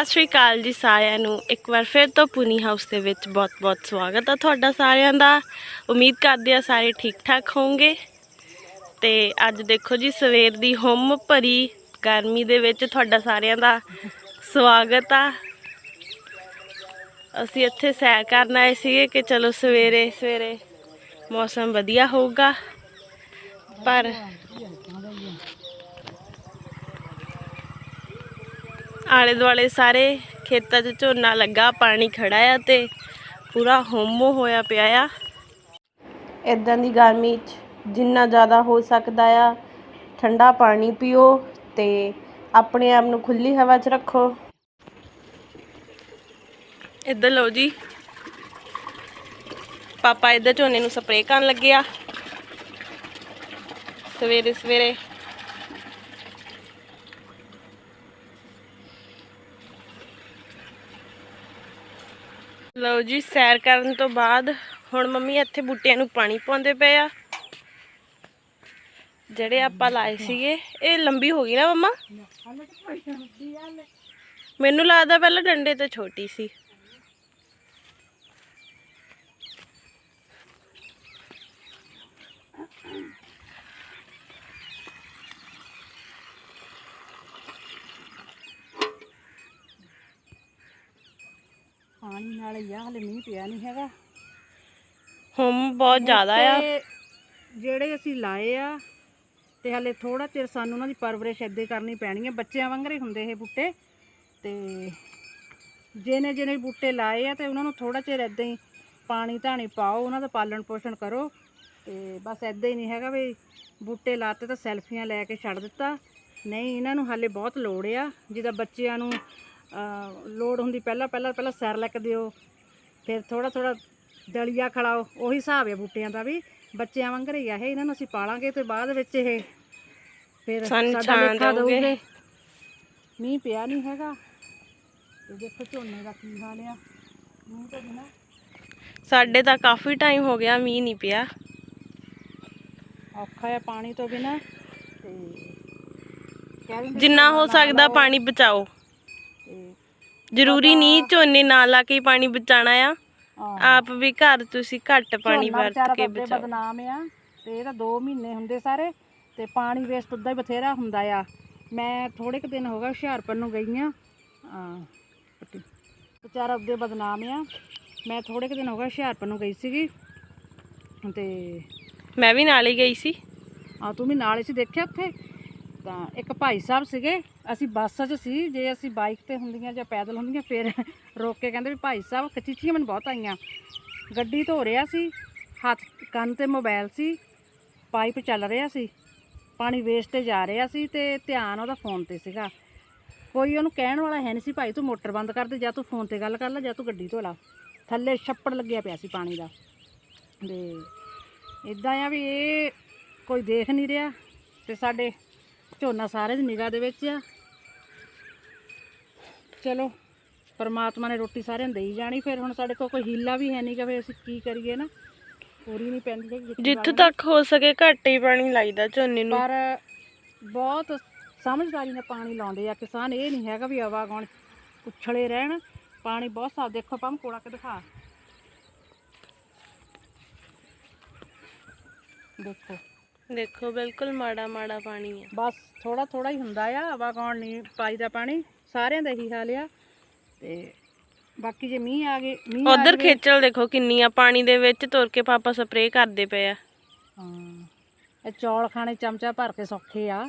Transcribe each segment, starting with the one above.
ਸਤਿ ਸ਼੍ਰੀ ਅਕਾਲ ਜੀ ਸਾਰਿਆਂ ਨੂੰ। ਇੱਕ ਵਾਰ ਫਿਰ ਤੋਂ ਪੁਨੀ ਹਾਊਸ ਦੇ ਵਿੱਚ ਬਹੁਤ-ਬਹੁਤ ਸਵਾਗਤ ਆ ਤੁਹਾਡਾ ਸਾਰਿਆਂ ਦਾ। ਉਮੀਦ ਕਰਦੇ ਆ ਸਾਰੇ ਠੀਕ-ਠਾਕ ਹੋਵੋਗੇ। ਤੇ ਅੱਜ ਦੇਖੋ ਜੀ, ਸਵੇਰ ਦੀ ਹੁੰਮ ਭਰੀ ਗਰਮੀ ਦੇ ਵਿੱਚ ਤੁਹਾਡਾ ਸਾਰਿਆਂ ਦਾ ਸਵਾਗਤ ਆ। ਅਸੀਂ ਇੱਥੇ ਸੈਰ ਕਰਨ ਆਏ ਸੀਗੇ ਕਿ ਚਲੋ ਸਵੇਰੇ ਸਵੇਰੇ ਮੌਸਮ ਵਧੀਆ ਹੋਊਗਾ। ਪਰ ਆਲੇ ਦੁਆਲੇ ਸਾਰੇ ਖੇਤਾਂ 'ਚ ਝੋਨਾ ਲੱਗਾ, ਪਾਣੀ ਖੜਾ ਆ ਤੇ ਪੂਰਾ ਹੋਮੋ ਹੋਇਆ ਪਿਆ ਆ। ਇਦਾਂ ਦੀ ਗਰਮੀ 'ਚ ਜਿੰਨਾ ਜ਼ਿਆਦਾ ਹੋ ਸਕਦਾ ਆ, ਠੰਡਾ ਪਾਣੀ ਪੀਓ ਤੇ ਆਪਣੇ ਆਪ ਨੂੰ ਖੁੱਲੀ ਹਵਾ 'ਚ ਰੱਖੋ। ਇੱਧਰ ਲਓ ਜੀ। ਪਾਪਾ ਇੱਧਰ ਝੋਨੇ ਨੂੰ ਸਪਰੇਅ ਕਰਨ ਲੱਗੇ ਆ। ਸਵੇਰੇ ਸਵੇਰੇ ਲਓ ਜੀ ਸੈਰ ਕਰਨ ਤੋਂ ਬਾਅਦ ਹੁਣ ਮੰਮੀ ਇੱਥੇ ਬੂਟਿਆਂ ਨੂੰ ਪਾਣੀ ਪਾਉਂਦੇ ਪਏ ਆ। ਜਿਹੜੇ ਆਪਾਂ ਲਾਏ ਸੀਗੇ ਇਹ ਲੰਬੀ ਹੋ ਗਈ ਨਾ ਮੰਮਾ? ਮੈਨੂੰ ਲੱਗਦਾ ਪਹਿਲਾਂ ਡੰਡੇ ਤੇ ਛੋਟੀ ਸੀ। ਪਾਣੀ ਨਾਲ ਹੀ ਆ ਹਲੇ ਮੀਂਹ ਪਿਆ ਨਹੀਂ ਹੈਗਾ। ਹਮ ਬਹੁਤ ਜ਼ਿਆਦਾ ਆ। ਤੇ ਜਿਹੜੇ ਅਸੀਂ ਲਾਏ ਆ ਤੇ ਹਲੇ ਥੋੜਾ ਚਿਰ ਸਾਨੂੰ ਉਹਨਾਂ ਦੀ ਪਰਵਰਿਸ਼ ਏਦਾਂ ਹੀ ਕਰਨੀ ਪੈਣੀ ਹੈ ਬੱਚਿਆਂ ਵਾਂਗਰੇ ਹੁੰਦੇ ਇਹ ਬੂਟੇ। ਤੇ ਜਿਹਨੇ ਜਿਹਨੇ ਬੂਟੇ ਲਾਏ ਆ ਤੇ ਉਹਨਾਂ ਨੂੰ ਥੋੜਾ ਚਿਰ ਏਦਾਂ ਹੀ ਪਾਣੀ ਧਾਣੀ ਪਾਓ ਉਹਨਾਂ ਦਾ ਪਾਲਣ ਪੋਸ਼ਣ ਕਰੋ। ਤੇ ਬਸ ਏਦਾਂ ਹੀ ਨਹੀਂ ਹੈਗਾ ਵੀ ਬੂਟੇ ਲਾਤੇ ਤਾਂ ਸੈਲਫੀਆਂ ਲੈ ਕੇ ਛੱਡ ਦਿੱਤਾ। ਨਹੀਂ ਇਹਨਾਂ ਨੂੰ ਹਾਲੇ ਬਹੁਤ ਲੋੜ ਆ। ਜਿੱਦਾਂ ਬੱਚਿਆਂ ਨੂੰ ਲੋੜ ਹੁੰਦੀ ਪਹਿਲਾਂ ਪਹਿਲਾਂ ਪਹਿਲਾਂ ਸੈਰ ਲੈ ਕੇ ਦਿਓ ਫਿਰ ਥੋੜਾ ਥੋੜਾ ਦਲੀਆ ਖਿਲਾਓ ਉਹੀ ਹਿਸਾਬ ਹੈ ਬੂਟਿਆਂ ਦਾ ਵੀ। ਬੱਚਿਆਂ ਵਾਂਗ ਹੀ ਆ ਇਹ ਇਹਨਾਂ ਨੂੰ ਅਸੀਂ ਪਾਲਾਂਗੇ ਤੇ ਬਾਅਦ ਵਿੱਚ ਇਹ ਫਿਰ ਸਾਨੂੰ ਸਾਡਾ ਛਾਂ ਲੇਖਾ ਦਊਗੇ। ਦਊਗੇ। ਮੀਂਹ ਪਿਆ ਨਹੀਂ ਹੈਗਾ। ਤੇ ਦੇਖੋ ਝੋਨੇ ਦਾ ਕੀ ਹਾਲ ਆ। ਮੀਂਹ ਤੋਂ ਬਿਨਾ ਸਾਡੇ ਤਾਂ ਕਾਫੀ ਟਾਈਮ ਹੋ ਗਿਆ ਮੀਂਹ ਨਹੀਂ ਪਿਆ। ਔਖਾ ਆ ਪਾਣੀ ਤੋਂ ਬਿਨਾ। ਤੇ ਕਹਿ ਦਿੰਦੇ ਜਿੰਨਾ ਹੋ ਸਕਦਾ ਪਾਣੀ ਬਚਾਓ। ਜ਼ਰੂਰੀ ਨਹੀਂ ਝੋਨੇ ਨਾਲ ਲਾ ਕੇ ਹੀ ਪਾਣੀ ਬਚਾਣਾ ਆ। ਹਾਂ। ਆਪ ਵੀ ਘਰ ਤੁਸੀਂ ਘੱਟ ਪਾਣੀ ਝੋਨਾ ਵਿਚਾਰਾ ਵਰਤ ਕੇ ਬਚਾਓ। ਬਦਨਾਮ ਆ ਤੇ ਇਹ ਤਾਂ 2 ਮਹੀਨੇ ਹੁੰਦੇ ਸਾਰੇ ਤੇ ਪਾਣੀ ਵੇਸਟ ਉਦਾਂ ਹੀ ਬਥੇਰਾ ਹੁੰਦਾ ਆ। ਮੈਂ ਥੋੜੇ ਕੁ ਦਿਨ ਹੋ ਗਏ ਹੁਸ਼ਿਆਰਪੁਰ ਨੂੰ ਗਈ ਆ। ਵਿਚਾਰਾ ਅੱਗੇ ਬਦਨਾਮ ਆ। ਮੈਂ ਥੋੜੇ ਕੁ ਦਿਨ ਹੋ ਗਏ ਹੁਸ਼ਿਆਰਪੁਰ ਨੂੰ ਗਈ ਸੀਗੀ ਤੇ ਮੈਂ ਵੀ ਨਾਲ ਹੀ ਗਈ ਸੀ। ਆ ਤੂੰ ਵੀ ਨਾਲ ਹੀ ਸੀ ਦੇਖਿਆ ਉੱਥੇ? ਤਾਂ ਇੱਕ ਭਾਈ ਸਾਹਿਬ ਸੀਗੇ, ਅਸੀਂ ਬੱਸ 'ਚ ਸੀ, ਜੇ ਅਸੀਂ ਬਾਈਕ ਤੇ ਹੁੰਦੀਆਂ ਜਾਂ ਪੈਦਲ ਹੁੰਦੀਆਂ, ਫਿਰ ਰੋਕ ਕੇ ਕਹਿੰਦੇ ਵੀ ਭਾਈ ਸਾਹਿਬ ਖਚੀਚੀਆਂ ਮੈਨੂੰ ਬਹੁਤ ਆਈਆਂ। ਗੱਡੀ ਧੋ ਰਿਹਾ ਸੀ, ਹੱਥ, ਕੰਨ ਤੇ ਮੋਬਾਈਲ ਸੀ, ਪਾਈਪ ਚੱਲ ਰਿਹਾ ਸੀ, ਪਾਣੀ ਵੇਸਟ 'ਤੇ ਜਾ ਰਿਹਾ ਸੀ ਤੇ ਧਿਆਨ ਉਹਦਾ ਫੋਨ ਤੇ ਸੀਗਾ। ਕੋਈ ਉਹਨੂੰ ਕਹਿਣ ਵਾਲਾ ਹੈ ਨਹੀਂ ਸੀ, ਭਾਈ ਤੂੰ ਮੋਟਰ ਬੰਦ ਕਰ ਦੇ, ਜਾਂ ਤੂੰ ਫੋਨ ਤੇ ਗੱਲ ਕਰ ਲੈ, ਜਾਂ ਤੂੰ ਗੱਡੀ ਧੋ ਲਾ। ਥੱਲੇ ਛੱਪੜ ਲੱਗਿਆ ਪਿਆ ਸੀ ਪਾਣੀ ਦਾ। ਤੇ ਇਦਾਂ ਆ ਵੀ ਇਹ ਕੋਈ ਦੇਖ ਨਹੀਂ ਰਿਹਾ ਤੇ ਸਾਡੇ ਝੋਨਾ ਸਾਰੇ ਦੀ ਨਿਗਾਹ ਦੇ ਵਿੱਚ ਆ। ਚਲੋ ਪਰਮਾਤਮਾ ਨੇ ਰੋਟੀ ਸਾਰਿਆਂ ਨੂੰ ਦੇਈ ਜਾਣੀ ਫਿਰ ਹੁਣ ਸਾਡੇ ਕੋਲ ਕੋਈ ਹੀਲਾ ਵੀ ਹੈ ਨਹੀਂ ਕਿ ਫਿਰ ਅਸੀਂ ਕੀ ਕਰੀਏ ਨਾ। ਪੂਰੀ ਨਹੀਂ ਪੈਂਦੀ ਹੈਗੀ ਜਿੱਥੇ ਤੱਕ ਹੋ ਸਕੇ ਘੱਟ ਹੀ ਪਾਣੀ ਲਾਈਦਾ ਝੋਨੇ ਨੂੰ। ਪਰ ਬਹੁਤ ਸਮਝਦਾਰੀ ਨਾਲ ਪਾਣੀ ਲਾਉਂਦੇ ਆ ਕਿਸਾਨ ਇਹ ਨਹੀਂ ਹੈਗਾ ਵੀ ਆਵਾਗਣ ਉਛਲੇ ਰਹਿਣ ਪਾਣੀ ਬਹੁਤ ਸਾਫ਼ ਦੇਖੋ ਪੰਮ ਕੋਲਾ ਕੇ ਦਿਖਾ। ਦੇਖੋ। ਦੇਖੋ ਬਿਲਕੁਲ ਮਾੜਾ ਮਾੜਾ ਪਾਣੀ ਆ ਬਸ ਥੋੜਾ ਥੋੜਾ ਹੀ ਹੁੰਦਾ ਆ ਆਵਾਗਣ ਨਹੀਂ ਪਾਈਦਾ ਪਾਣੀ ਸਾਰਿਆਂ ਦਾ ਇਹੀ ਹਾਲ ਆ। ਤੇ ਬਾਕੀ ਜੇ ਮੀਂਹ ਆ ਗਏ ਮੀਂਹ ਆ ਉਧਰ ਗਏ- ਖੇਚਲ ਦੇਖੋ ਕਿੰਨੀ ਆ ਪਾਣੀ ਦੇ ਵਿੱਚ ਤੁਰ ਕੇ ਪਾਪਾ ਸਪਰੇਅ ਕਰਦੇ ਪਏ ਆ। ਹਾਂ ਇਹ ਚੌਲ ਖਾਣੇ ਚਮਚਾ ਭਰ ਕੇ ਸੌਖੇ ਆ।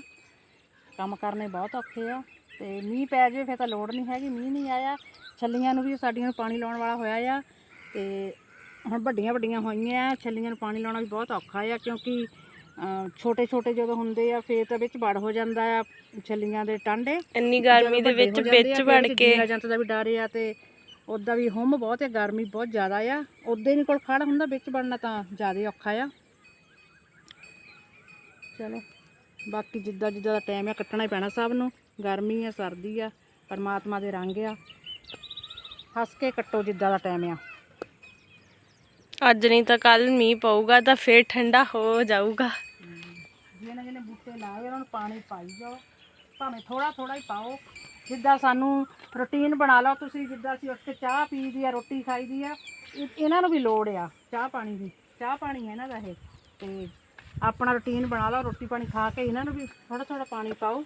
ਕੰਮ ਕਰਨੇ ਬਹੁਤ ਔਖੇ ਆ। ਤੇ ਮੀਂਹ ਪੈ ਜਾਵੇ ਫਿਰ ਤਾਂ ਲੋੜ ਨਹੀਂ ਹੈਗੀ ਮੀਂਹ ਨਹੀਂ ਆਇਆ। ਛੱਲੀਆਂ ਨੂੰ ਵੀ ਸਾਡੀਆਂ ਨੂੰ ਪਾਣੀ ਲਾਉਣ ਵਾਲਾ ਹੋਇਆ ਆ। ਤੇ ਹੁਣ ਵੱਡੀਆਂ ਵੱਡੀਆਂ ਹੋਈਆਂ ਆ। ਛੱਲੀਆਂ ਨੂੰ ਪਾਣੀ ਲਾਉਣਾ ਵੀ ਬਹੁਤ ਔਖਾ ਆ ਕਿਉਂਕਿ ਛੋਟੇ ਛੋਟੇ ਜਦੋਂ ਹੁੰਦੇ ਆ ਫੇਰ ਤਾਂ ਵਿੱਚ ਵੜ ਹੋ ਜਾਂਦਾ ਆ ਛੱਲੀਆਂ ਦੇ ਟਾਂਡੇ। ਇੰਨੀ ਗਰਮੀ ਦੇ ਵਿੱਚ ਵਿੱਚ ਵੜ ਕੇ। ਜੰਤ ਦਾ ਵੀ ਡਰ ਆ ਤੇ ਉਦਾਂ ਵੀ ਹੁੰਮ ਬਹੁਤ ਹੈ ਗਰਮੀ ਬਹੁਤ ਜ਼ਿਆਦਾ ਆ। ਉਦਾਂ ਹੀ ਕੋਲ ਖੜ ਹੁੰਦਾ ਵਿੱਚ ਵੜਨਾ ਤਾਂ ਜ਼ਿਆਦਾ ਔਖਾ ਆ। ਚਲੋ ਬਾਕੀ ਜਿੱਦਾਂ ਜਿੱਦਾਂ ਦਾ ਟਾਈਮ ਆ ਕੱਟਣਾ ਹੀ ਪੈਣਾ ਸਭ ਨੂੰ। ਗਰਮੀ ਆ ਸਰਦੀ ਆ ਪਰਮਾਤਮਾ ਦੇ ਰੰਗ ਆ। ਹੱਸ ਕੇ ਕੱਟੋ ਜਿੱਦਾਂ ਦਾ ਟਾਈਮ ਆ। ਅੱਜ ਨਹੀਂ ਤਾਂ ਕੱਲ ਮੀਂਹ ਪਊਗਾ ਤਾਂ ਫੇਰ ਠੰਡਾ ਹੋ ਜਾਊਗਾ। ਜਿਹਨੇ ਜਿਹਨੇ ਬੂਟੇ ਲਾਏ, ਉਹਨਾਂ ਨੂੰ ਪਾਣੀ ਪਾਈ ਜਾਓ। ਭਾਵੇਂ ਥੋੜਾ ਥੋੜਾ ਹੀ ਪਾਓ। ਜਿੱਦਾਂ ਸਾਨੂੰ ਰੁਟੀਨ ਬਣਾ ਲਓ ਤੁਸੀਂ, ਜਿੱਦਾਂ ਅਸੀਂ ਉੱਠ ਕੇ ਚਾਹ ਪੀ ਦੀ ਆ, ਰੋਟੀ ਖਾਈ ਦੀ ਆ ਇਹਨਾਂ ਨੂੰ ਵੀ ਲੋੜ ਆ, ਚਾਹ ਪਾਣੀ ਦੀ। ਚਾਹ ਪਾਣੀ ਹੈ ਇਹਨਾਂ ਦਾ ਇਹ ਤੇ ਆਪਣਾ ਰੁਟੀਨ ਬਣਾ ਲਓ, ਰੋਟੀ ਪਾਣੀ ਖਾ ਕੇ ਇਹਨਾਂ ਨੂੰ ਵੀ ਥੋੜਾ ਥੋੜਾ ਪਾਣੀ ਪਾਓ।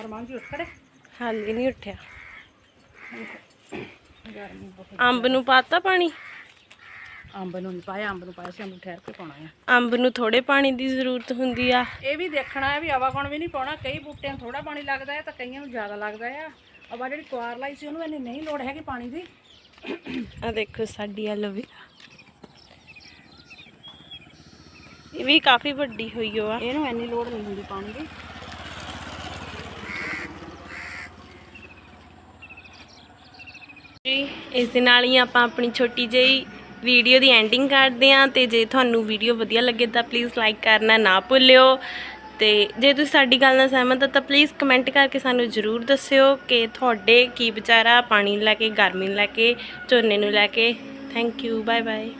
ਅਰਮਾਨ ਜੀ, ਉੱਠ ਖੜੇ? ਹਾਲੇ ਨਹੀਂ ਉੱਠਿਆ। ਗਰਮੀ ਬਹੁਤ ਅੰਬ ਨੂੰ ਪਾਤਾ ਪਾਣੀ? ਅੰਬ ਨੂੰ ਨਹੀਂ ਪਾਇਆ ਅੰਬ ਨੂੰ ਪਾਇਆ ਸੀ ਅੰਬ ਨੂੰ ਠਹਿਰ ਕੇ ਪਾਉਣਾ ਆ। ਅੰਬ ਨੂੰ ਥੋੜੇ ਪਾਣੀ ਦੀ ਜ਼ਰੂਰਤ ਹੁੰਦੀ ਆ। ਇਹ ਵੀ ਦੇਖਣਾ ਹੈ ਵੀ ਹਵਾ ਕੋਣ ਵੀ ਨਹੀਂ ਪਾਉਣਾ ਕਈ ਬੂਟਿਆਂ ਨੂੰ ਥੋੜਾ ਪਾਣੀ ਲੱਗਦਾ ਹੈ ਤਾਂ ਕਈਆਂ ਨੂੰ ਜ਼ਿਆਦਾ ਲੱਗਦਾ ਆ। ਅਬਾ ਜਿਹੜੀ ਕੁਆਰ ਲਾਈ ਸੀ ਉਹਨੂੰ ਇੰਨੀ ਨਹੀਂ ਲੋੜ ਹੈਗੀ ਪਾਣੀ ਦੀ। ਆ ਦੇਖੋ ਸਾਡੀ ਐਲੋਵੇਰਾ ਇਹ ਵੀ ਕਾਫੀ ਵੱਡੀ ਹੋਈ ਓ ਆ। ਇਹਨੂੰ ਇੰਨੀ ਲੋੜ ਨਹੀਂ ਹੁੰਦੀ ਪਾਣੀ ਦੀ ਜੀ ਇਸ ਦੇ ਨਾਲ ਹੀ ਆਪਾਂ ਆਪਣੀ ਛੋਟੀ ਜਿਹੀ ਵੀਡੀਓ ਦੀ ਐਂਡਿੰਗ ਕਰਦੇ ਹਾਂ ਤੇ ਜੇ ਤੁਹਾਨੂੰ ਵੀਡੀਓ ਵਧੀਆ ਲੱਗੇ ਤਾਂ ਪਲੀਜ਼ ਲਾਈਕ ਕਰਨਾ ਨਾ ਭੁੱਲਿਓ। ਤੇ ਜੇ ਤੁਸੀਂ ਸਾਡੀ ਗੱਲ ਨਾਲ ਸਹਿਮਤ ਹੋ ਤਾਂ ਪਲੀਜ਼ ਕਮੈਂਟ ਕਰਕੇ ਸਾਨੂੰ ਜ਼ਰੂਰ ਦੱਸਿਓ ਕਿ ਤੁਹਾਡੇ ਕੀ ਵਿਚਾਰਾ ਪਾਣੀ ਨੂੰ ਲੈ ਕੇ, ਗਰਮੀ ਨੂੰ ਲੈ ਕੇ, ਝੋਨੇ ਨੂੰ ਲੈ ਕੇ। Thank you bye bye